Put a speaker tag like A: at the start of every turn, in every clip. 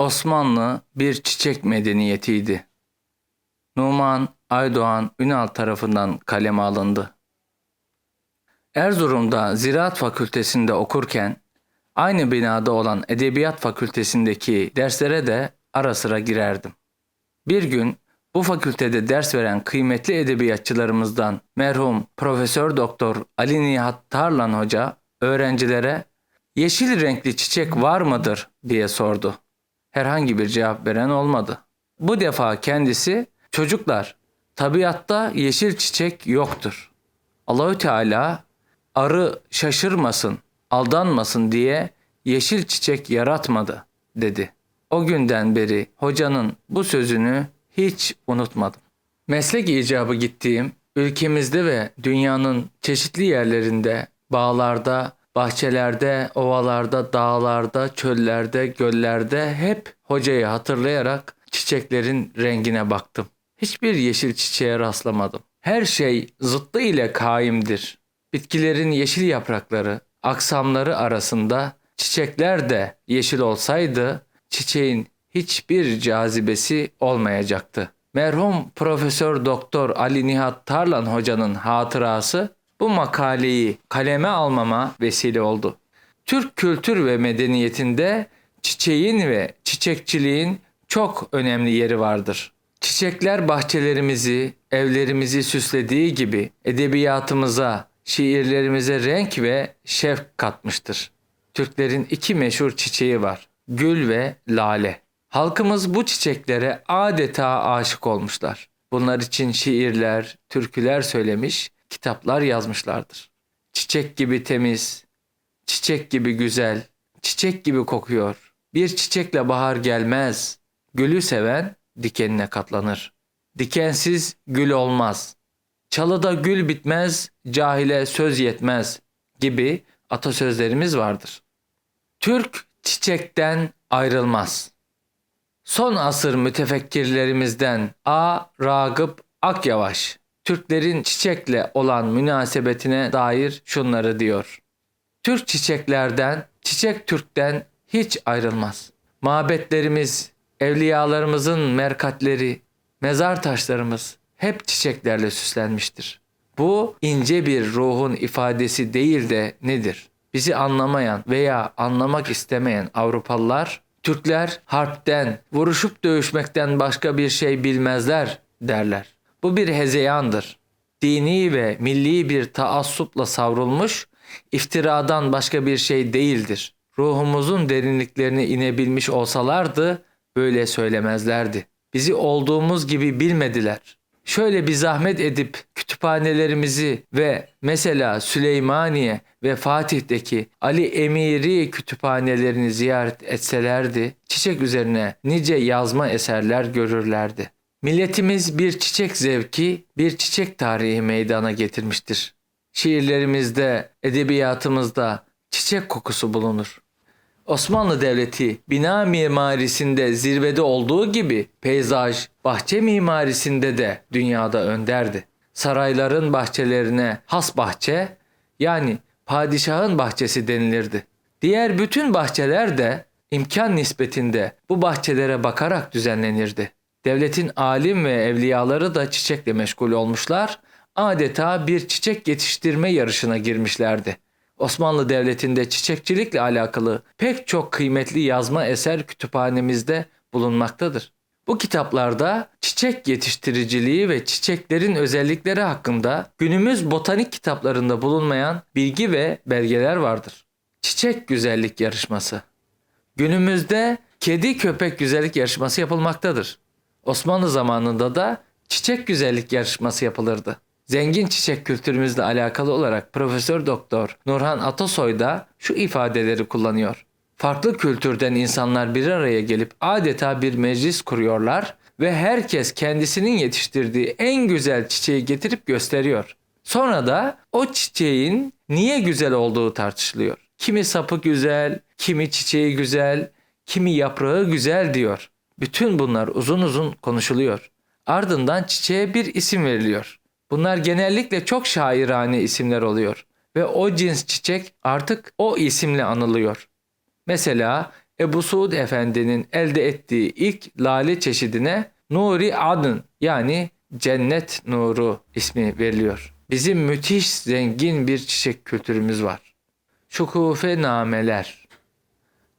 A: Osmanlı bir çiçek medeniyetiydi. Numan Aydoğan Ünal tarafından kaleme alındı. Erzurum'da Ziraat Fakültesinde okurken aynı binada olan Edebiyat Fakültesindeki derslere de ara sıra girerdim. Bir gün bu fakültede ders veren kıymetli edebiyatçılarımızdan merhum Profesör Doktor Ali Nihat Tarlan Hoca öğrencilere yeşil renkli çiçek var mıdır diye sordu. Herhangi bir cevap veren olmadı. Bu defa kendisi çocuklar tabiatta yeşil çiçek yoktur. Allahü Teala arı şaşırmasın, aldanmasın diye yeşil çiçek yaratmadı dedi. O günden beri hocanın bu sözünü hiç unutmadım. Meslek icabı gittiğim ülkemizde ve dünyanın çeşitli yerlerinde, bağlarda, bahçelerde, ovalarda, dağlarda, çöllerde, göllerde hep hocayı hatırlayarak çiçeklerin rengine baktım. Hiçbir yeşil çiçeğe rastlamadım. Her şey zıttı ile kaimdir. Bitkilerin yeşil yaprakları, aksamları arasında çiçekler de yeşil olsaydı çiçeğin hiçbir cazibesi olmayacaktı. Merhum Profesör Doktor Ali Nihat Tarlan hocanın hatırası bu makaleyi kaleme almama vesile oldu. Türk kültür ve medeniyetinde çiçeğin ve çiçekçiliğin çok önemli yeri vardır. Çiçekler bahçelerimizi, evlerimizi süslediği gibi edebiyatımıza, şiirlerimize renk ve şevk katmıştır. Türklerin iki meşhur çiçeği var. Gül ve lale. Halkımız bu çiçeklere adeta aşık olmuşlar. Bunlar için şiirler, türküler söylemiş, kitaplar yazmışlardır. Çiçek gibi temiz, çiçek gibi güzel, çiçek gibi kokuyor. Bir çiçekle bahar gelmez. Gülü seven dikenine katlanır. Dikensiz gül olmaz. Çalıda gül bitmez, cahile söz yetmez gibi atasözlerimiz vardır. Türk çiçekten ayrılmaz. Son asır mütefekkirlerimizden A. Ragıp Akyavaş, Türklerin çiçekle olan münasebetine dair şunları diyor. Türk çiçeklerden, çiçek Türk'ten hiç ayrılmaz. Mabetlerimiz, evliyalarımızın merkatleri, mezar taşlarımız hep çiçeklerle süslenmiştir. Bu ince bir ruhun ifadesi değil de nedir? Bizi anlamayan veya anlamak istemeyen Avrupalılar, Türkler harpten, vuruşup dövüşmekten başka bir şey bilmezler derler. Bu bir hezeyandır. Dini ve milli bir taassupla savrulmuş, iftiradan başka bir şey değildir. Ruhumuzun derinliklerine inebilmiş olsalardı böyle söylemezlerdi. Bizi olduğumuz gibi bilmediler. Şöyle bir zahmet edip kütüphanelerimizi ve mesela Süleymaniye ve Fatih'teki Ali Emiri kütüphanelerini ziyaret etselerdi, çiçek üzerine nice yazma eserler görürlerdi. Milletimiz bir çiçek zevki, bir çiçek tarihi meydana getirmiştir. Şiirlerimizde, edebiyatımızda çiçek kokusu bulunur. Osmanlı Devleti bina mimarisinde zirvede olduğu gibi peyzaj, bahçe mimarisinde de dünyada önderdi. Sarayların bahçelerine has bahçe yani padişahın bahçesi denilirdi. Diğer bütün bahçeler de imkan nispetinde bu bahçelere bakarak düzenlenirdi. Devletin alim ve evliyaları da çiçekle meşgul olmuşlar, adeta bir çiçek yetiştirme yarışına girmişlerdi. Osmanlı Devleti'nde çiçekçilikle alakalı pek çok kıymetli yazma eser kütüphanemizde bulunmaktadır. Bu kitaplarda çiçek yetiştiriciliği ve çiçeklerin özellikleri hakkında günümüz botanik kitaplarında bulunmayan bilgi ve belgeler vardır. Çiçek güzellik yarışması. Günümüzde kedi köpek güzellik yarışması yapılmaktadır. Osmanlı zamanında da çiçek güzellik yarışması yapılırdı. Zengin çiçek kültürümüzle alakalı olarak Profesör Doktor Nurhan Atasoy da şu ifadeleri kullanıyor. Farklı kültürden insanlar bir araya gelip adeta bir meclis kuruyorlar ve herkes kendisinin yetiştirdiği en güzel çiçeği getirip gösteriyor. Sonra da o çiçeğin niye güzel olduğu tartışılıyor. Kimi sapı güzel, kimi çiçeği güzel, kimi yaprağı güzel diyor. Bütün bunlar uzun uzun konuşuluyor. Ardından çiçeğe bir isim veriliyor. Bunlar genellikle çok şairane isimler oluyor ve o cins çiçek artık o isimle anılıyor. Mesela Ebu Suud Efendi'nin elde ettiği ilk lale çeşidine Nuri Adn yani cennet nuru ismi veriliyor. Bizim müthiş zengin bir çiçek kültürümüz var. Şukufe nameler.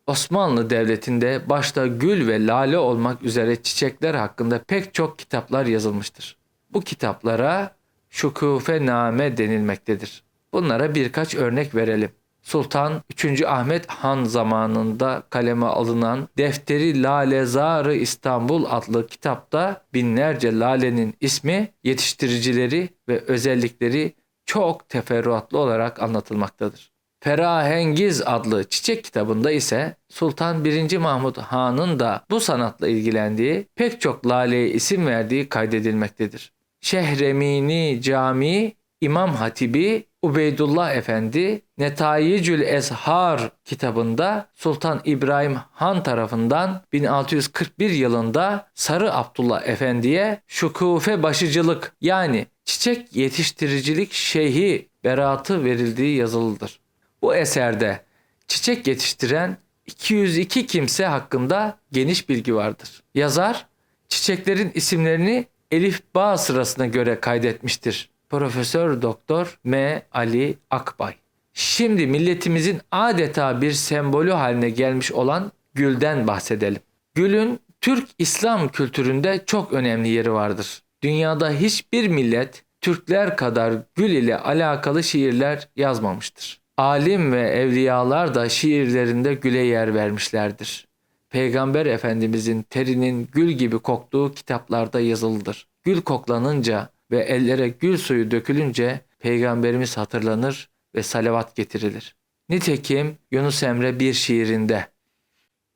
A: Osmanlı Devleti'nde başta gül ve lale olmak üzere çiçekler hakkında pek çok kitaplar yazılmıştır. Bu kitaplara şukufe name denilmektedir. Bunlara birkaç örnek verelim. Sultan 3. Ahmet Han zamanında kaleme alınan Defteri Lalezarı İstanbul adlı kitapta binlerce lalenin ismi, yetiştiricileri ve özellikleri çok teferruatlı olarak anlatılmaktadır. Ferahengiz adlı çiçek kitabında ise Sultan 1. Mahmud Han'ın da bu sanatla ilgilendiği pek çok laleye isim verdiği kaydedilmektedir. Şehremini Camii İmam Hatibi Ubeydullah Efendi Netayicül Ezhar kitabında Sultan İbrahim Han tarafından 1641 yılında Sarı Abdullah Efendi'ye şukufe başıcılık yani çiçek yetiştiricilik şeyhi beratı verildiği yazılıdır. Bu eserde çiçek yetiştiren 202 kimse hakkında geniş bilgi vardır. Yazar çiçeklerin isimlerini Elif Bağ sırasına göre kaydetmiştir. Profesör Doktor M. Ali Akbay. Şimdi milletimizin adeta bir sembolü haline gelmiş olan gülden bahsedelim. Gülün Türk İslam kültüründe çok önemli yeri vardır. Dünyada hiçbir millet Türkler kadar gül ile alakalı şiirler yazmamıştır. Alim ve evliyalar da şiirlerinde güle yer vermişlerdir. Peygamber Efendimizin terinin gül gibi koktuğu kitaplarda yazılıdır. Gül koklanınca ve ellere gül suyu dökülünce Peygamberimiz hatırlanır ve salavat getirilir. Nitekim Yunus Emre bir şiirinde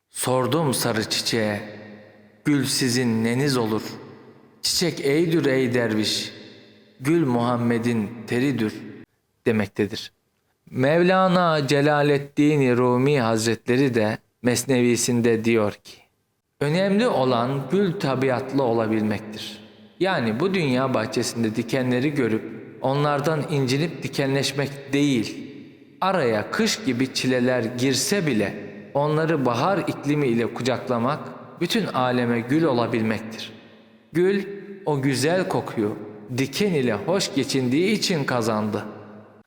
A: Sordum sarı çiçeğe, gül sizin neniz olur? Çiçek eydür ey derviş, gül Muhammed'in teridir demektedir. Mevlana Celaleddin Rumi Hazretleri de Mesnevisinde diyor ki, Önemli olan gül tabiatlı olabilmektir. Yani bu dünya bahçesinde dikenleri görüp onlardan incinip dikenleşmek değil, araya kış gibi çileler girse bile onları bahar iklimi ile kucaklamak bütün aleme gül olabilmektir. Gül o güzel kokuyu diken ile hoş geçindiği için kazandı.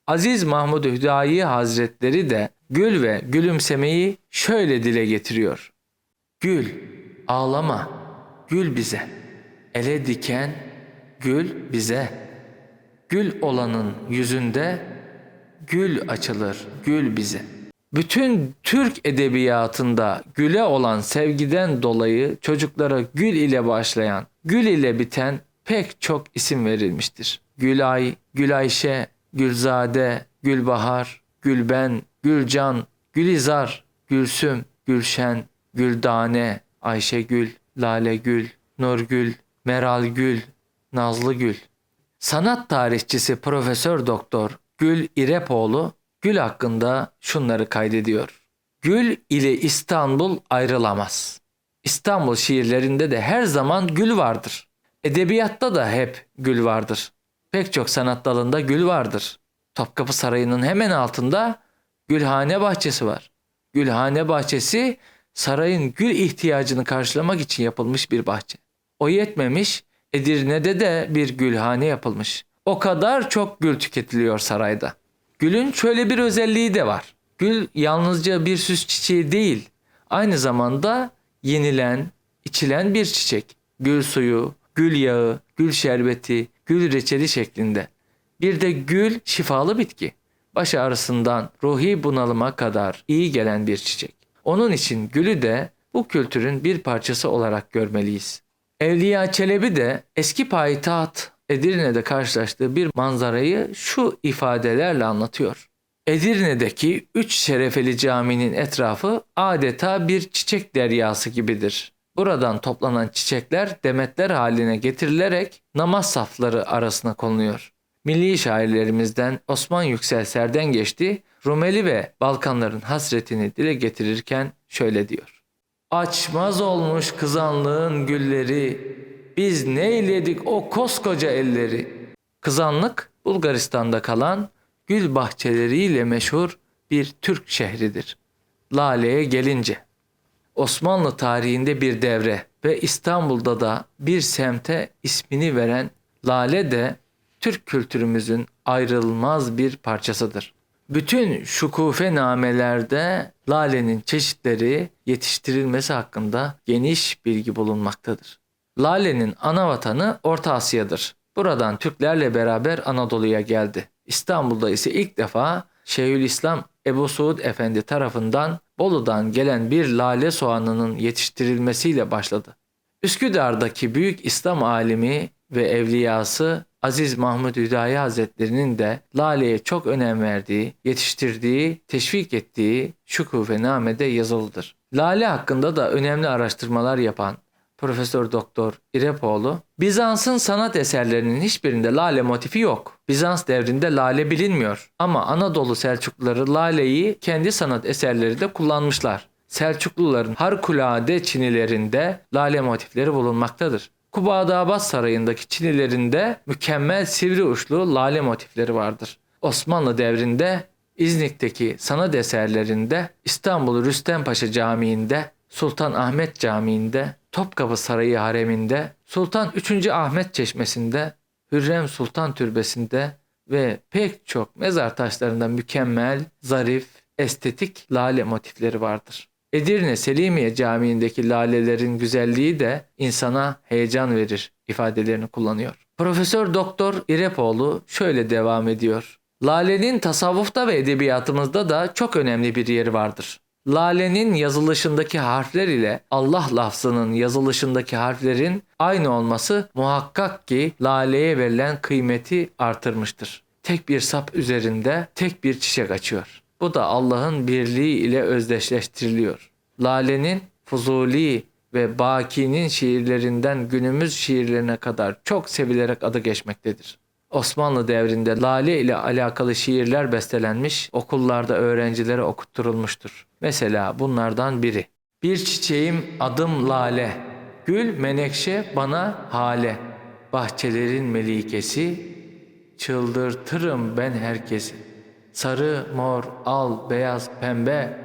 A: Aziz Mahmud Hüdayi Hazretleri de gül ve gülümsemeyi şöyle dile getiriyor. Gül, ağlama, gül bize. Ele diken, gül bize. Gül olanın yüzünde gül açılır, gül bize. Bütün Türk edebiyatında güle olan sevgiden dolayı çocuklara gül ile başlayan, gül ile biten pek çok isim verilmiştir. Gülay, Gülayşe, Gülzade, Gülbahar, Gülben, Gülcan, Gülizar, Gülsüm, Gülşen, Güldane, Ayşegül, Lalegül, Nurgül, Meralgül, Nazlıgül. Sanat tarihçisi Profesör Doktor Gül İrepoğlu Gül hakkında şunları kaydediyor. Gül ile İstanbul ayrılamaz. İstanbul şiirlerinde de her zaman gül vardır. Edebiyatta da hep gül vardır. Pek çok sanat dalında gül vardır. Topkapı Sarayı'nın hemen altında Gülhane Bahçesi var. Gülhane Bahçesi sarayın gül ihtiyacını karşılamak için yapılmış bir bahçe. O yetmemiş, Edirne'de de bir gülhane yapılmış. O kadar çok gül tüketiliyor sarayda. Gülün şöyle bir özelliği de var. Gül yalnızca bir süs çiçeği değil, aynı zamanda yenilen, içilen bir çiçek. Gül suyu, gül yağı, gül şerbeti, gül reçeli şeklinde. Bir de gül şifalı bitki. Baş ağrısından ruhi bunalıma kadar iyi gelen bir çiçek. Onun için gülü de bu kültürün bir parçası olarak görmeliyiz. Evliya Çelebi de eski payitaht Edirne'de karşılaştığı bir manzarayı şu ifadelerle anlatıyor. Edirne'deki üç şerefeli caminin etrafı adeta bir çiçek deryası gibidir. Buradan toplanan çiçekler demetler haline getirilerek namaz safları arasına konuluyor. Milli şairlerimizden Osman Yüksel Serden geçti, Rumeli ve Balkanların hasretini dile getirirken şöyle diyor. Açmaz olmuş kızanlığın gülleri, biz neyledik o koskoca elleri. Kızanlık Bulgaristan'da kalan gül bahçeleriyle meşhur bir Türk şehridir. Lale'ye gelince Osmanlı tarihinde bir devre ve İstanbul'da da bir semte ismini veren lale de Türk kültürümüzün ayrılmaz bir parçasıdır. Bütün şukufe namelerde lalenin çeşitleri yetiştirilmesi hakkında geniş bilgi bulunmaktadır. Lalenin ana vatanı Orta Asya'dır. Buradan Türklerle beraber Anadolu'ya geldi. İstanbul'da ise ilk defa Şeyhülislam Ebu Suud Efendi tarafından Bolu'dan gelen bir lale soğanının yetiştirilmesiyle başladı. Üsküdar'daki büyük İslam alimi ve evliyası Aziz Mahmud Hüdayi Hazretleri'nin de laleye çok önem verdiği, yetiştirdiği, teşvik ettiği şukufenamede yazılıdır. Lale hakkında da önemli araştırmalar yapan Profesör Doktor İrepoğlu, Bizans'ın sanat eserlerinin hiçbirinde lale motifi yok. Bizans devrinde lale bilinmiyor. Ama Anadolu Selçukluları laleyi kendi sanat eserlerinde kullanmışlar. Selçukluların harikulade çinilerinde lale motifleri bulunmaktadır. Kuba'da Abbas Sarayı'ndaki çinilerinde mükemmel sivri uçlu lale motifleri vardır. Osmanlı devrinde İznik'teki sanat eserlerinde İstanbul Rüstempaşa Camii'nde Sultan Ahmet Camii'nde, Topkapı Sarayı hareminde, Sultan 3. Ahmet Çeşmesi'nde, Hürrem Sultan Türbesi'nde ve pek çok mezar taşlarında mükemmel, zarif, estetik lale motifleri vardır. Edirne Selimiye Camii'ndeki lalelerin güzelliği de insana heyecan verir ifadelerini kullanıyor. Profesör Doktor İrepoğlu şöyle devam ediyor. Lalenin tasavvufta ve edebiyatımızda da çok önemli bir yeri vardır. Lalenin yazılışındaki harfler ile Allah lafzının yazılışındaki harflerin aynı olması muhakkak ki laleye verilen kıymeti artırmıştır. Tek bir sap üzerinde tek bir çiçek açıyor. Bu da Allah'ın birliği ile özdeşleştiriliyor. Lalenin Fuzuli ve Baki'nin şiirlerinden günümüz şiirlerine kadar çok sevilerek adı geçmektedir. Osmanlı devrinde lale ile alakalı şiirler bestelenmiş, okullarda öğrencilere okutturulmuştur. Mesela bunlardan biri. Bir çiçeğim adım lale, gül menekşe bana hale. Bahçelerin melikesi, çıldırtırım ben herkesi. Sarı, mor, al, beyaz, pembe,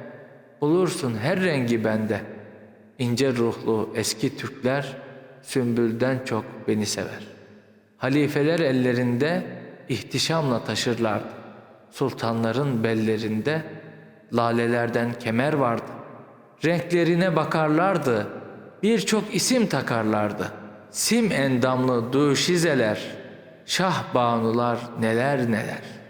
A: bulursun her rengi bende. İnce ruhlu eski Türkler, sümbülden çok beni sever. Halifeler ellerinde ihtişamla taşırlardı. Sultanların bellerinde lalelerden kemer vardı. Renklerine bakarlardı, birçok isim takarlardı. Sim endamlı duşizeler, şah banular neler neler.''